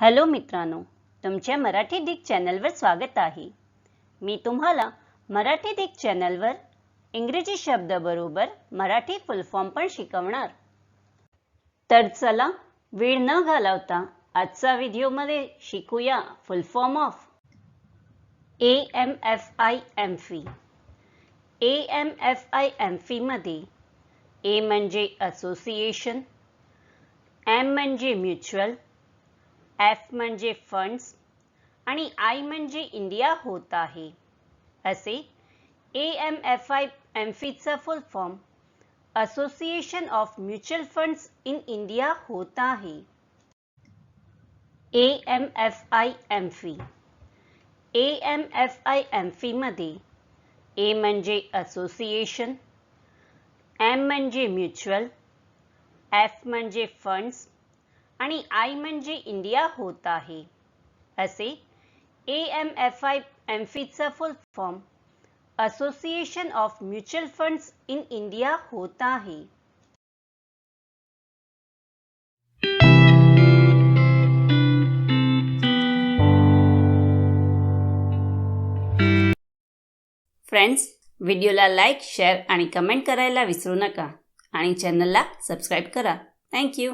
Hello मित्रांनो तुमच्या Marathi Dick चॅनलवर स्वागत आहे. मी तुम्हाला मराठी डिक चॅनलवर इंग्रजी शब्दाबरोबर मराठी फुल फॉर्म पण शिकवणार. तर चला वेळ न घालवता आजचा व्हिडिओमध्ये शिकूया full form of A M F I AMFI A M F I M फीमध्ये ए म्हणजे असोसिएशन एम म्हणजे म्युच्युअल एफ म्हणजे फंड्स आणि आय म्हणजे इंडिया होत आहे. असे A M F I M फीचा full form association of mutual funds in India होत आहे. A M F I AMFI A M F I M फीमध्ये ए म्हणजे असोसिएशन एम म्हणजे म्युच्युअल एफ म्हणजे फंड्स आणि आय म्हणजे इंडिया होत आहे. असे A M F I M फीचा full form association of mutual funds in India होत आहे. फ्रेंड्स व्हिडिओला लाईक शेअर आणि कमेंट करायला विसरू नका. आणि चॅनलला सबस्क्राईब करा. थँक्यू